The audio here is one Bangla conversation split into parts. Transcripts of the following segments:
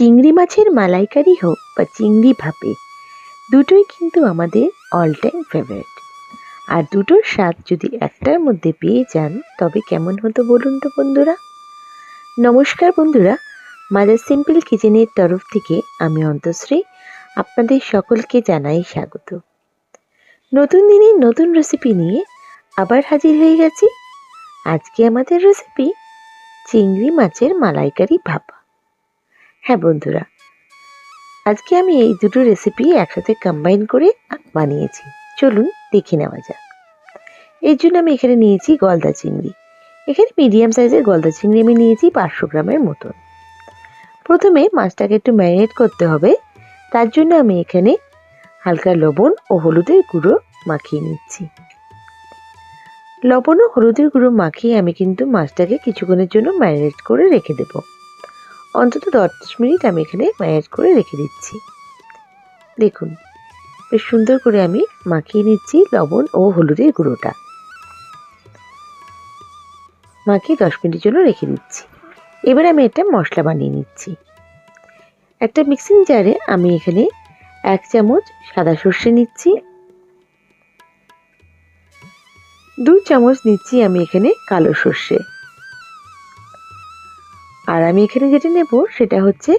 চিংড়ি মাছের মালাইকারি হোক বা চিংড়ি ভাপে, দুটোই কিন্তু আমাদের অল টাইম ফেভারিট আর দুটোর স্বাদ যদি একটার মধ্যে পেয়ে যান, তবে কেমন হতো বলুন তো বন্ধুরা? নমস্কার বন্ধুরা মাদার সিম্পল কিচেনের তরফ থেকে আমি অন্তশ্রী আপনাদের সকলকে জানাই স্বাগত। নতুন দিনের নতুন রেসিপি নিয়ে আবার হাজির হয়ে গেছি। আজকে আমাদের রেসিপি চিংড়ি মাছের মালাইকারি ভাপা। হ্যাঁ বন্ধুরা, আজকে আমি এই দুটো রেসিপি একসাথে কম্বাইন করে বানিয়েছি। চলুন দেখে নেওয়া যাক। এর জন্য আমি এখানে নিয়েছি গলদা চিংড়ি। এখানে মিডিয়াম সাইজের গলদা চিংড়ি আমি নিয়েছি পাঁচশো গ্রামের মতন প্রথমে মাছটাকে একটু ম্যারিনেট করতে হবে। তার জন্য আমি এখানে হালকা লবণ ও হলুদের গুঁড়ো মাখিয়ে নিচ্ছি। লবণ ও হলুদের গুঁড়ো মাখিয়ে আমি কিন্তু মাছটাকে কিছুক্ষণের জন্য ম্যারিনেট করে রেখে দেব। অন্তত দশ মিনিট আমি এখানে ম্যারিনেট করে রেখে দিচ্ছি। দেখুন, বেশ সুন্দর করে আমি মাখিয়ে নিচ্ছি লবণ ও হলুদের গুঁড়োটা। মাখিয়ে দশ মিনিটের জন্য রেখে দিচ্ছি। এবার আমি একটা মশলা বানিয়ে নিচ্ছি। একটা মিক্সিং জারে আমি এখানে এক চামচ সাদা সর্ষে নিচ্ছি। দু চামচ নিচ্ছি আমি এখানে কালো সর্ষে। আর আমি এখানে যেটা নেব সেটা হচ্ছে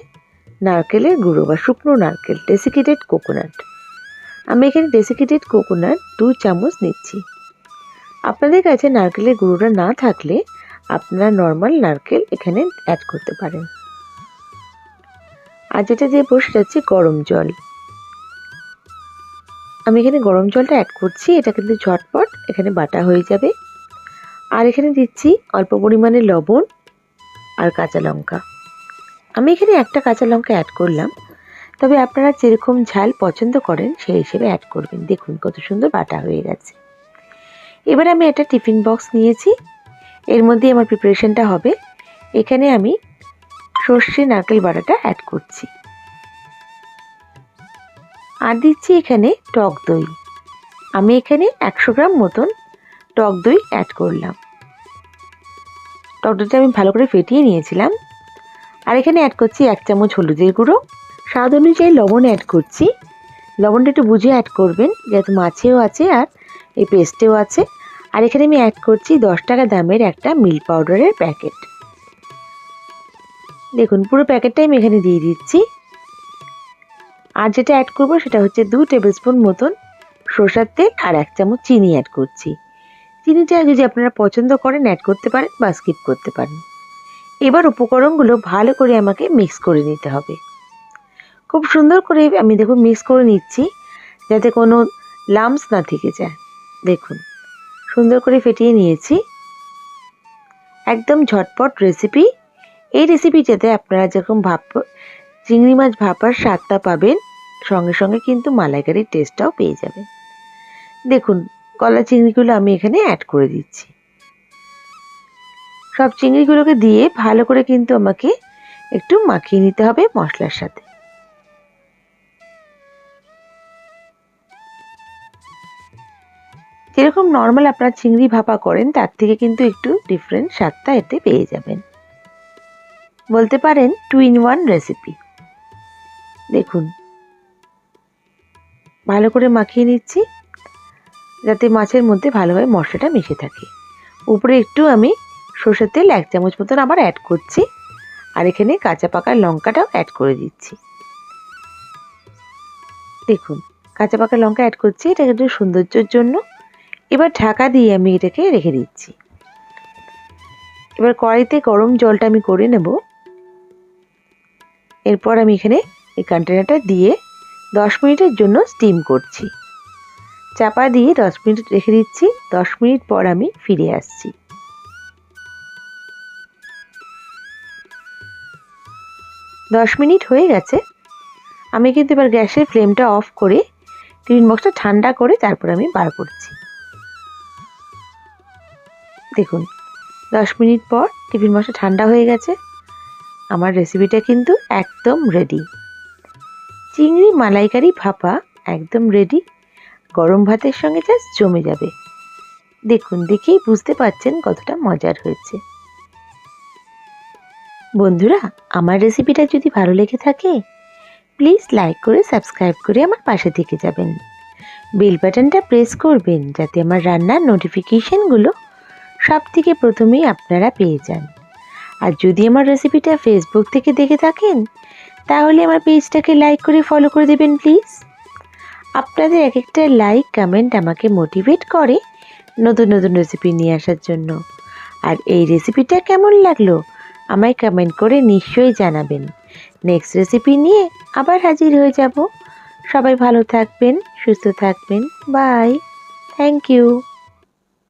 নারকেলের গুঁড়ো বা শুকনো নারকেল ডেসিকেটেড কোকোনাট আমি এখানে ডেসিকেটেড কোকোনাট দু চামচ নিচ্ছি। আপনাদের কাছে নারকেলের গুঁড়োটা না থাকলে আপনারা নর্মাল নারকেল এখানে অ্যাড করতে পারেন। আর যেটা দেবো সেটা হচ্ছে গরম জল। আমি এখানে গরম জলটা অ্যাড করছি, এটা কিন্তু ঝটপট এখানে বাটা হয়ে যাবে। আর এখানে দিচ্ছি অল্প পরিমাণে লবণ আর কাঁচা লঙ্কা। আমি এখানে একটা কাঁচা লঙ্কা অ্যাড করলাম। তবে আপনারা যেরকম ঝাল পছন্দ করেন, সেই হিসেবে অ্যাড করবেন। দেখুন কত সুন্দর বাটা হয়ে গেছে। এবার আমি একটা টিফিন বক্স নিয়েছি। এর মধ্যে আমার প্রিপারেশনটা হবে। এখানে আমি সর্ষে নারকেল বাটাটা অ্যাড করছি। আর দিচ্ছি এখানে টক দই। আমি এখানে একশো গ্রাম মতন টক দই অ্যাড করলাম। টক আমি ভালো করে ফেটিয়ে নিয়েছিলাম। আর এখানে অ্যাড করছি এক চামচ হলুদের গুঁড়ো। স্বাদ অনুযায়ী লবণ অ্যাড করছি। লবণটা একটু বুঝে অ্যাড করবেন, যেহেতু মাছেও আছে আর এই পেস্টেও আছে। আর এখানে আমি অ্যাড করছি দশ টাকা দামের একটা মিল্ক পাউডারের প্যাকেট দেখুন, পুরো প্যাকেটটাই আমি এখানে দিয়ে দিচ্ছি। আর যেটা অ্যাড করব সেটা হচ্ছে দু টেবিল স্পুন মতন সরষার তেল আর এক চামচ চিনি অ্যাড করছি। চিনিটা যদি আপনারা পছন্দ করেন অ্যাড করতে পারেন বা স্কিপ করতে পারেন। এবার উপকরণগুলো ভালো করে আমাকে মিক্স করে নিতে হবে। খুব সুন্দর করে আমি দেখুন মিক্স করে নিচ্ছি, যাতে কোনো লামস না থেকে যায়। দেখুন, সুন্দর করে ফেটিয়ে নিয়েছি। একদম ঝটপট রেসিপি এই রেসিপিটাতে আপনারা যখন ভাপ চিংড়ি মাছ ভাপার স্বাদটা পাবেন, সঙ্গে সঙ্গে কিন্তু মালাইকারির টেস্টটাও পেয়ে যাবেন। দেখুন কলা চিংড়িগুলো আমি এখানে অ্যাড করে দিচ্ছি। সব চিংড়িগুলোকে দিয়ে ভালো করে কিন্তু আমাকে একটু মাখিয়ে নিতে হবে মশলার সাথে। যেরকম নর্মাল আপনারা চিংড়ি ভাপা করেন, তার থেকে কিন্তু একটু ডিফারেন্ট স্বাদটা এতে পেয়ে যাবেন। বলতে পারেন টু ইন ওয়ান রেসিপি দেখুন। ভালো করে মাখিয়ে নিচ্ছি। যাতে মাছের মধ্যে ভালোভাবে মশলাটা মিশে থাকে। উপরে একটু আমি সর্ষের তেল এক চামচ মতন আবার অ্যাড করছি। আর এখানে কাঁচা পাকা লঙ্কাটাও অ্যাড করে দিচ্ছি। দেখুন, কাঁচা পাকা লঙ্কা অ্যাড করছি, এটা একটু সৌন্দর্যের জন্য। এবার ঢাকা দিয়ে আমি এটাকে রেখে দিচ্ছি। এবার কড়াইতে গরম জলটা আমি করে নেব। এরপর আমি এখানে এই কন্টেনারটা দিয়ে দশ মিনিটের জন্য স্টিম করছি। চাপা দিয়ে দশ মিনিট রেখে দিচ্ছি। দশ মিনিট পর আমি ফিরে আসছি। দশ মিনিট হয়ে গেছে। আমি কিন্তু এবার গ্যাসের ফ্লেমটা অফ করে টিফিন বক্সটা ঠান্ডা করে তারপর আমি বার করছি। দেখুন, দশ মিনিট পর টিফিন বক্সটা ঠান্ডা হয়ে গেছে। আমার রেসিপিটা কিন্তু একদম রেডি চিংড়ি মালাইকারি ভাপা একদম রেডি গরম ভাতের সঙ্গে জাস্ট জমে যাবে। দেখুন, দেখেই বুঝতে পারছেন কতটা মজার হয়েছে। বন্ধুরা, আমার রেসিপিটা যদি ভালো লেগে থাকে প্লিজ লাইক করে সাবস্ক্রাইব করে আমার পাশে থেকে যাবেন। বেল বাটনটা প্রেস করবেন যাতে আমার রান্নার নোটিফিকেশানগুলো সব থেকে প্রথমেই আপনারা পেয়ে যান। আর যদি আমার রেসিপিটা ফেসবুক থেকে দেখে থাকেন, তাহলে আমার পেজটাকে লাইক করে ফলো করে দেবেন প্লিজ আপনাদের এক একটা লাইক কমেন্ট আমাকে মোটিভেট করে নতুন নতুন রেসিপি নিয়ে আসার জন্য। আর এই রেসিপিটা কেমন লাগল আমায় কমেন্ট করে নিশ্চয়ই জানাবেন। নেক্সট রেসিপি নিয়ে আবার হাজির হয়ে যাব। সবাই ভালো থাকবেন, সুস্থ থাকবেন। Bye thank you